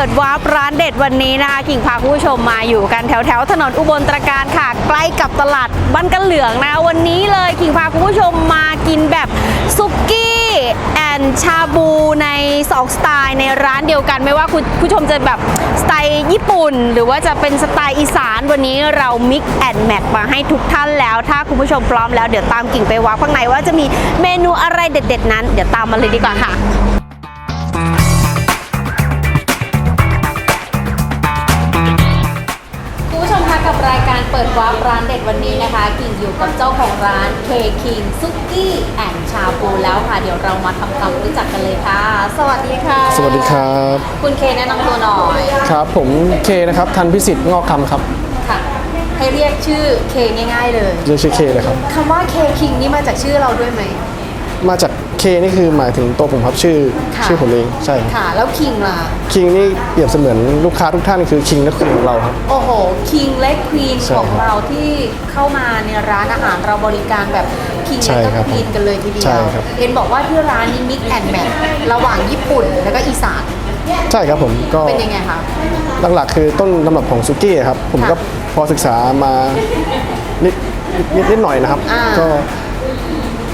เปิดวาร์ปร้านเด็ดวันนี้นะคะกิ่งพาคุณผู้ชมมาอยู่กันแถวแถวถนนอุบลตรการค่ะ ใกล้กับตลาดบ้านกันเหลืองนะวันนี้เลยกิ่งพาคุณผู้ชมมากินแบบซุกี้แอนชาบูในสองสไตล์ในร้านเดียวกัน ไม่ว่าคุณผู้ชมจะแบบสไตล์ญี่ปุ่น หรือว่าจะเป็นสไตล์อีสานวันนี้เรามิกแอนแมทมาให้ทุกท่านแล้ว ถ้าคุณผู้ชมพร้อมแล้วเดี๋ยวตามกิ่งไปวาร์ปข้างในว่าจะมีเมนูอะไรเด็ด ๆ นั้น เดี๋ยวตามมาเลยดีกว่าค่ะ ปิดวาร์ปร้านเด็ดวันนี้นะคะกิ่งอยู่กับเจ้าของร้านเคคิงซุกี้แอนชาบูแล้วค่ะ เดี๋ยวเรามาทำความรู้จักกันเลยค่ะ สวัสดีค่ะ สวัสดีครับ คุณเคแนะนำตัวหน่อยครับ ผมเคนะครับทันพิสิทธิ์งอกคำครับค่ะ ให้เรียกชื่อเคง่าย ๆ เลยเรียกชื่อเคเลยครับคำว่าเคคิงนี่มาจากชื่อเราด้วยไหม มาจากเคนี่คือหมายถึงตัวผมครับชื่อค่ะ ชื่อผมเองใช่ครับค่ะ แล้วคิงล่ะ คิงนี่เปรียบเสมือนลูกค้าทุกท่านคือคิงและควีนของเราครับ โอ้โห คิงและควีนใช่ของเราที่เข้ามาในร้านอาหารเราบริการแบบคิงใช่และครับควีนกันเลยทีเดีใช่ยวครับ เห็นบอกว่าที่ร้านนี้มิกแอนแมทระหว่างญี่ปุ่นแล้วก็อีสานใช่ครับผมก็เป็นยังไงคะ หลักๆคือต้นตำรับของซุกี้ครับผมค่ะก็พอศึกษามานิดนิดนิดหน่อยนะครับ อ่า ก็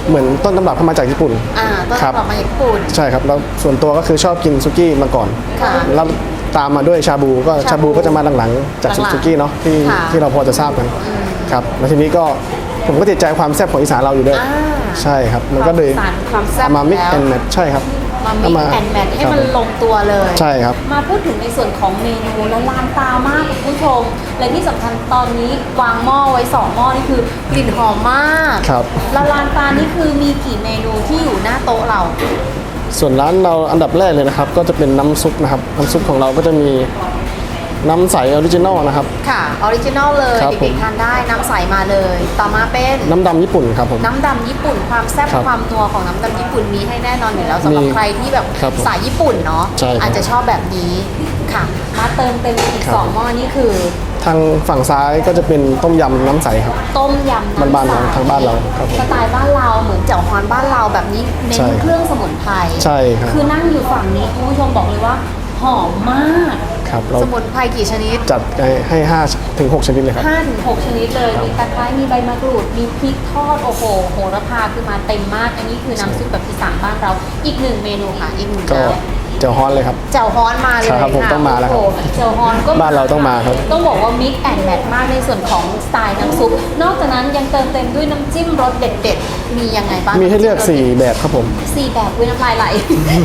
เหมือนต้นตำรับเข้ามาจากญี่ปุ่น อ่าต้นครับ ตำรับมาจากญี่ปุ่น ใช่ครับ แล้วส่วนตัวก็คือชอบกินซุกี้มาก่อน ค่ะแล้วตามมาด้วยชาบูก็ชาชาบูบูก็จะมาหลังๆ จากหลังๆซุกี้เนาะที่ค่ะที่เราพอจะทราบกันครับแล้วทีนี้ก็ผมก็ติดใจความแซ่บของอีสานเราอยู่ด้วย อ่าใช่ครับ มันก็เลยความสานความแซ่บเอามา mix แล้ว and match ใช่ครับ มามิกเาแอนแมทให้ครับมันลงตัวเลยใช่ครับ มาพูดถึงในส่วนของเมนูละลานตามากคุณผู้ชม และที่สำคัญตอนนี้วางหม้อไว้สองหม้อนี่คือกลิ่นหอมมากครับละลานตานี่คือมีกี่เมนูที่อยู่หน้าโต๊ะเรา ส่วนร้านเราอันดับแรกเลยนะครับ ก็จะเป็นน้ำซุปนะครับน้ำซุปของเราก็จะมี น้ำใสออริจินอลนะครับ ค่ะออริจินอลเลยครับเด็กผมๆทานได้น้ำใสมาเลย ต่อมาเป็นน้ำดำญี่ปุ่นครับผม น้ำดำญี่ปุ่นความแซ่บครับความนัวของน้ำดำญี่ปุ่นมีให้แน่นอนอยู่แล้วสำหรับมีใครที่แบบครับผมสายญี่ปุ่นเนาะใช่ครับอาจจะชอบแบบนี้ค่ะ มาเติมเต็มอีกครับ สองหม้อนี่คือ ทางฝั่งซ้ายก็จะเป็นต้มยำน้ำใสครับ ต้มยำน้ำบ้านๆเราใสทางบ้านเราครับผมสไตล์บ้านเราเหมือนเจ่วฮอนบ้านเราแบบนี้เน้ใช่นครับ เครื่องสมุนไพร ใช่ครับ คือนั่งอยู่ฝั่งนี้คุณผู้ชมบอกเลยว่า หอมมาก ครับเราสมุนไพรกี่ชนิด จัดให้5ถึง6ชนิดเลยครับ 5ถึง6ชนิดเลย มีตะไคร้ มีใบมะกรูด มีพริกทอด โอ้โห โหระพาคือมาเต็มมาก อันนี้คือน้ำซุปแบบอีสานบ้านเรา อีกหนึ่งเมนูค่ะ อีกหนึ่งก็จานเจียวฮ้อนเลยครับ เจ้าฮอนมาเลยครับผมะต้องมาแล้วครับโอ้โหเจ้าฮอนก็บ้านเราต้องมาครับ ต้องบอกว่ามิกแอนแมทมากในส่วนของสไตล์น้ำซุป นอกจากนั้นยังเติมเต็มด้วยน้ำจิ้มรสเด็ด ๆ มียังไงบ้าง มีให้เลือกน้ำจิ้มรส4แบบครับผมสี่แบบวิน้ำลายไหล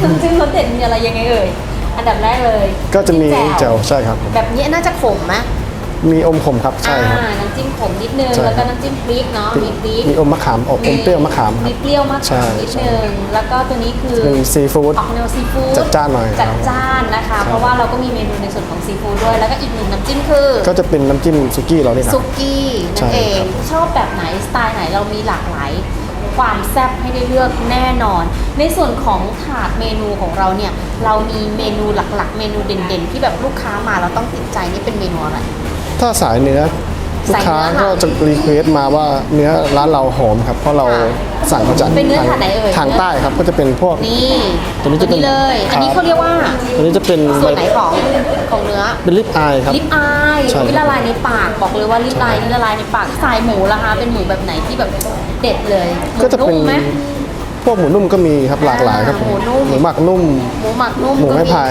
น้ำจิ้มรสเด็ดมีอะไรยังไงเอ่ย อันดับแรกเลยก็จะมีจิ้เจียวใช่ครับ แบบนี้น่าจะขมไหมมีอมขมครับใช่ครับ อ่าน้ำจิ้มขมนิดนึง ใช่แล้วก็น้ำจิ้มพริกเนาะ มีพริกมีอมมะขามอบอมเปรี้ยวมะขามครัมีบ เปรี้ยวมะใช่ขามนิดนึง แล้วก็ตัวนี้คือ เป็นซีฟู้ด ออกแนวซีฟู้ดจัดจ้านหน่อยจัดจ้านนะคะเพราะว่าเราก็มีเมนูในส่วนของซีฟู้ดด้วย แล้วก็อีกหนึ่งน้ำจิ้มคือก็จะเป็นน้ำจิ้มซุกี้เรานี่ครัซุบกี้ใช่นั่นเองครับ ชอบแบบไหนสไตล์ไหนเรามีหลากหลาย ความแซ่บให้ได้เลือกแน่นอน ในส่วนของถาดเมนูของเราเนี่ย เรามีเมนูหลักๆ เมนูเด่นๆ ที่แบบลูกค้ามาเราต้องติดใจนี่เป็นเมนูอะไร ถ้าสายเนื้อลูสากยเนื้อค้าค่ะก็จะรีเควสมาว่าเนื้อร้านเราหอมครับ เพราะเราค่ะสั่งมาจากเป็นเนื้อทางถาดไหนเอ่ยทางใต้ครับก็จะเป็นพวกนี่ตัวนี้จะเป็นเลย อันนี้ครับเขาเรียกว่าตัวนี้จะเป็นส่วนไหนของของเนื้อเป็นลิปอายครับลิปอายใช่วิละลายในปากบอกเลยว่าลิปอายนี่ละลายในปากสายหมูละคะเป็นหมูแบบไหนที่แบบ เด็ดเลยหมูก็จะเป็นนุ่มไหม พวกหมูนุ่มก็มีครับหลากหลายครับผมหมูนุ่ม หมูหมักนุ่ม หมูหมักนุ่มหมูไม้ไผ่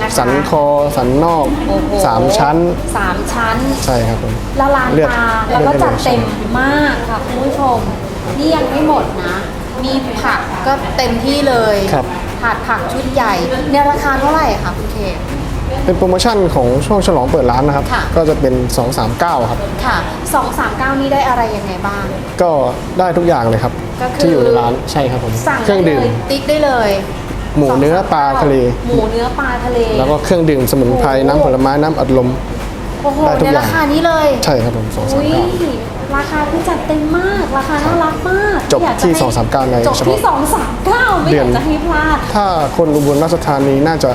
ก็นะคะสันคอสันนอกโอ้โหสามชั้นสามชั้น ใช่ครับผม ละลานเลือกตาแล้วก็เลือกได้จัดเลยเต็มมากค่ะคุณผู้ชม นี่ยังไม่หมดนะ มีผักก็เต็มที่เลยครับถาดผักชุดใหญ่ในราคาเท่าไหร่คะคุณเค เป็นโปรโมชั่นของช่วงฉลองเปิดร้านนะครับ ค่ะ ก็จะเป็น 239 ครับ ค่ะ 239 นี่ได้อะไรยังไงบ้าง ก็ได้ทุกอย่างเลยครับ ก็คือ ที่อยู่ในร้านใช่ครับผมสั่งเครื่องดื่ม ได้เลยติ๊กได้เลยหมูเนื้อปลาทะเล หมูเนื้อปลาทะเลแล้วก็เครื่องดื่มสมุนไพรโอ้โหน้ำผลไม้น้ำอัดลม โอ้โหได้ทุกในอย่าง ราคานี้เลยใช่ครับผม อุ้ย239ราคาคือจัดเต็มมาก ราคาน่ารักมากจบไม่อยากจะที่ให้239ในจบเฉที่ พาะ239 ไม่เดืออนยากจะให้พลาดถ้าคนอุบลราชธานีน่าจะ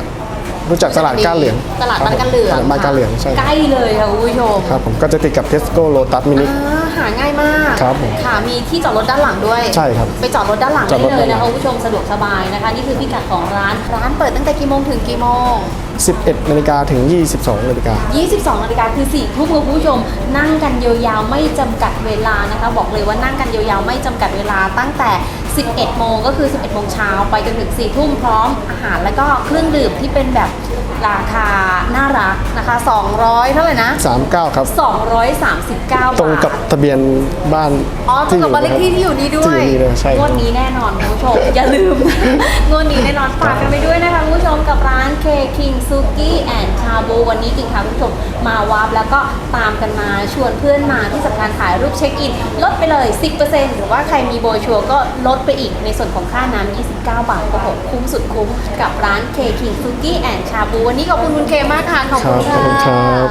รู้จักตลาดก้านเหลืองตลาดบ้านกันเหลืองตลาดบ้านก้านเหลืองใช่ใกล้เลยค่ะคุณผู้ชมครับผมก็จะติดกับเทสโก้โลตัสมินิ อ่าหหาง่ายมากครับผมค่ะมีที่จอดรถด้านหลังด้วยใช่ครับไปจอดรถด้านหลังจอได้ดรถเลยนะด้านหลัคะงคุณผู้ชมสะดวกสบายนะคะ นี่คือพิกัดของร้านร้านเปิดตั้งแต่กี่โมงถึงกี่โมง 11นาฬิกาถึง 22นาฬิกา 22นาฬิกาคือ4ทุ่มค่ะคุณผู้ชม นั่งกันยาวๆไม่จำกัดเวลานะคะ บอกเลยว่านั่งกันยาวๆไม่จำกัดเวลาตั้งแต่ 11 โมงก็คือ 11 โมงเช้าไปจนถึง 4 ทุ่มพร้อมอาหารแล้วก็เครื่องดื่มที่เป็นแบบราคาน่ารักนะคะ 200 เท่าไหร่นะ 39 ครับ 239 บาท ตรงกับทะเบียนบ้านอ๋อตรงกับบ้านเลขที่ที่อยู่นี้ด้วย ที่อยู่นี่เลยใช่งวดนี้แน่นอนคุณผู้ชม อย่าลืม งวดนี้แน่นอนฝากกันไปด้วยนะคะคุณผู้ชมกับร้าน K King Suki and Shabu วันนี้กิ่งพาคุณผู้ชมมาวาร์ปแล้วก็ตามกันมาชวนเพื่อนมาที่สำคัญถ่ายรูปเช็คอิน ลดไปเลย 10%หรือว่าใครมีโบรชัวร์ก็ลดไปอีกในส่วนของค่าน้ำ 29 บาทโอ้โหคุ้มสุดคุ้มกับร้าน K King Suki and Shabu วันนี้ขอบคุณคุณเคมากค่ะ ขอบคุณครับขอบคุณครัค่ะ บ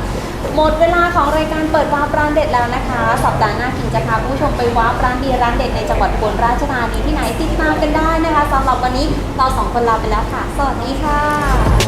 หมดเวลาของรายการเปิดวาร์ปร้านเด็ดแล้วนะคะ สัปดาห์หน้ากิงจะพาคุณผู้ชมไปวาร์ปร้านดีร้านเด็ดในจังหวัดอุบลราชธานีที่ไหนติดตามกันได้นะคะสำหรับวันนี้เราสองคนลาไปแล้วค่ะ สวัสดีค่ะ